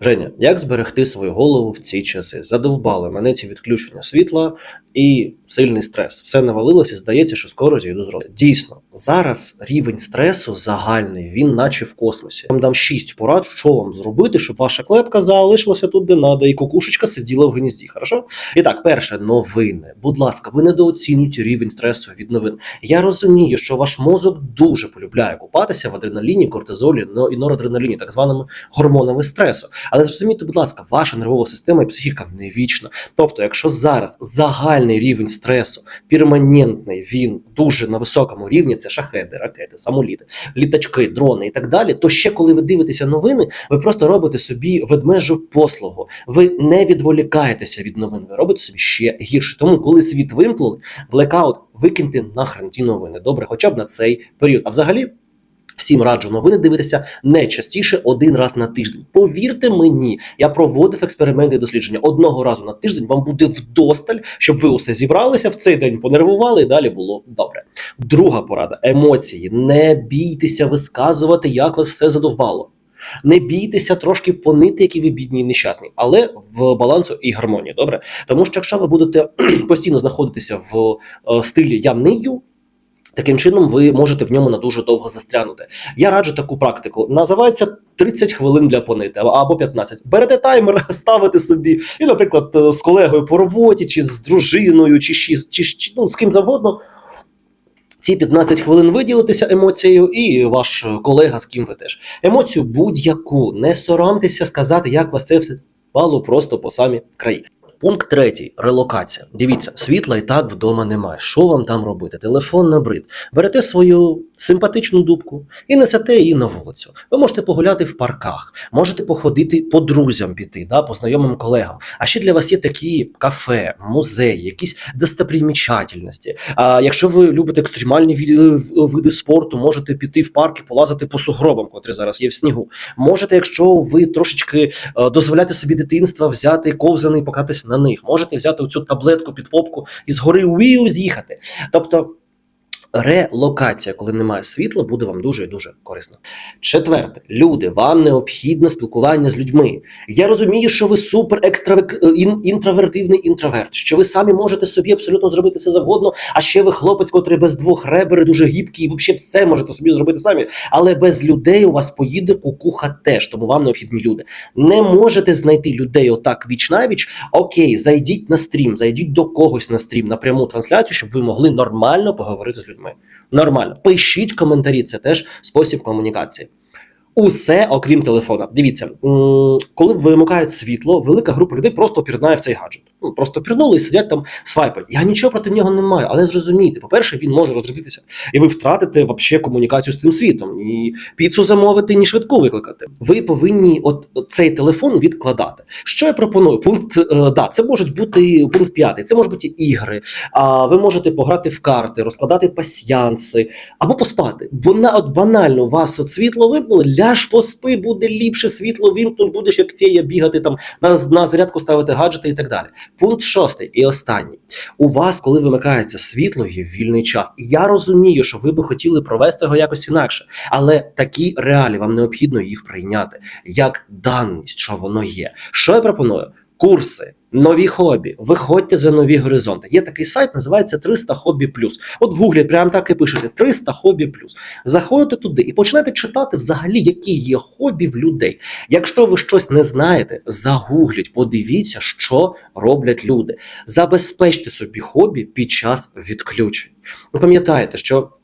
Женя, як зберегти свою голову в ці часи? Задовбали мене ці відключення світла і сильний стрес. Все навалилося, здається, що скоро зійду з розуму. Дійсно, зараз рівень стресу загальний, він наче в космосі. Я вам дам шість порад, що вам зробити, щоб ваша клепка залишилася тут, де надо, і кукушечка сиділа в гнізді. Хорошо? І так, перше, новини. Будь ласка, ви недооцінюєте рівень стресу від новин. Я розумію, що ваш мозок дуже полюбляє купатися в адреналіні, кортизолі і норадреналіні, так званими гормонами стресу. Але зрозумійте, будь ласка, ваша нервова система і психіка не вічна. Тобто, якщо зараз загальний рівень стресу, перманентний, він дуже на високому рівні, це шахеди, ракети, самоліти, літачки, дрони і так далі, то ще коли ви дивитеся новини, ви просто робите собі ведмежу послугу. Ви не відволікаєтеся від новин, ви робите собі ще гірше. Тому, коли світ вимкнули, блекаут, викиньте нахрен ті новини. Добре, хоча б на цей період. А взагалі. Всім раджу новини дивитися не частіше один раз на тиждень. Повірте мені, я проводив експерименти і дослідження. Одного разу на тиждень вам буде вдосталь, щоб ви усе зібралися в цей день, понервували, і далі було добре. Друга порада: емоції. Не бійтеся висказувати, як вас все задовбало. Не бійтеся трошки понити, які ви бідні і нещасні, але в балансу і гармонії. Добре, тому що якщо ви будете постійно знаходитися в е, стилі я нию, Таким чином, ви можете в ньому на дуже довго застрянути. Я раджу таку практику. Називається 30 хвилин для понити або 15. Берете таймер, ставите собі, і, наприклад, е, з колегою по роботі, чи з дружиною, чи, чи, чи ну, з ким завгодно. Ці 15 хвилин виділитеся емоцією, і ваш колега, з ким ви теж. Емоцію будь-яку. Не соромтеся сказати, як вас це все впало просто по самі краї. Пункт третій релокація. Дивіться, світла і так вдома немає. Що вам там робити? Телефон набрид. Берете свою симпатичну дубку і несете її на вулицю. Ви можете погуляти в парках, можете походити по друзям піти, да, по знайомим колегам. А ще для вас є такі кафе, музеї, якісь достопримічательності. А якщо ви любите екстремальні від- види спорту, можете піти в парк і полазити по сугробам, котрі зараз є в снігу. Можете, якщо ви трошечки е, дозволяєте собі дитинства взяти ковзани і покатись на них. Можете взяти оцю таблетку під попку і згори уіу з'їхати. Тобто. Релокація, коли немає світла, буде вам дуже і дуже корисно. Четверте, люди, вам необхідне спілкування з людьми. Я розумію, що ви супер е, інтровертивний інтроверт, що ви самі можете собі абсолютно зробити все завгодно. А ще ви хлопець, котрий без двох ребер, дуже гібкий, і взагалі все можете собі зробити самі. Але без людей у вас поїде кукуха теж, тому вам необхідні люди. Не можете знайти людей отак віч навіч. Окей, зайдіть на стрім, зайдіть до когось на стрім, на пряму трансляцію, щоб ви могли нормально поговорити з людьми. Нормально. Пишіть коментарі, це теж спосіб комунікації. Усе окрім телефона. Дивіться, коли вимикають світло, велика група людей просто пірнає в цей гаджет. Просто пірнули і сидять там свайпать. Я нічого проти нього не маю, але зрозумійте, по-перше, він може розрядитися, і ви втратите вообще комунікацію з цим світом. Ні піцу замовити, ні швидку викликати. Ви повинні от, от цей телефон відкладати. Що я пропоную? Пункт е, да, це можуть бути пункт п'ятий. Це можуть бути ігри. А ви можете пограти в карти, розкладати пасьянси або поспати. Бо на от банально вас от світло вимкнули, ляж поспи, буде ліпше, світло вимкнуть, будеш як фея бігати там на, на зарядку ставити гаджети і так далі. Пункт шостий і останній. У вас, коли вимикається світло, є вільний час. Я розумію, що ви би хотіли провести його якось інакше, але такі реалії вам необхідно їх прийняти як даність, що воно є. Що я пропоную? Курси, нові хобі, виходьте за нові горизонти. Є такий сайт, називається 300 хобі плюс. От в гуглі прямо так і пишете 300 хобі плюс. Заходите туди і почнете читати взагалі, які є хобі в людей. Якщо ви щось не знаєте, загугліть, подивіться, що роблять люди. Забезпечте собі хобі під час відключень. Ви пам'ятаєте, що.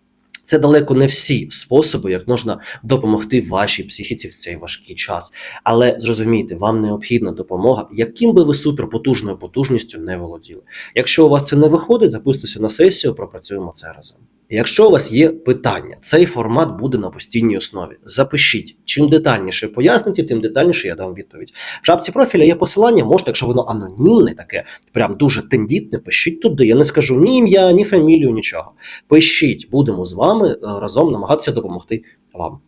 Це далеко не всі способи, як можна допомогти вашій психіці в цей важкий час. Але зрозумійте, вам необхідна допомога, яким би ви суперпотужною потужністю не володіли. Якщо у вас це не виходить, записуйтеся на сесію, пропрацюємо це разом. Якщо у вас є питання, цей формат буде на постійній основі. Запишіть. Чим детальніше поясните, тим детальніше я дам відповідь. В шапці профіля є посилання, можете, якщо воно анонімне, таке прям дуже тендітне, пишіть туди. Я не скажу ні ім'я, ні фамілію, нічого. Пишіть, будемо з вами е, разом намагатися допомогти вам.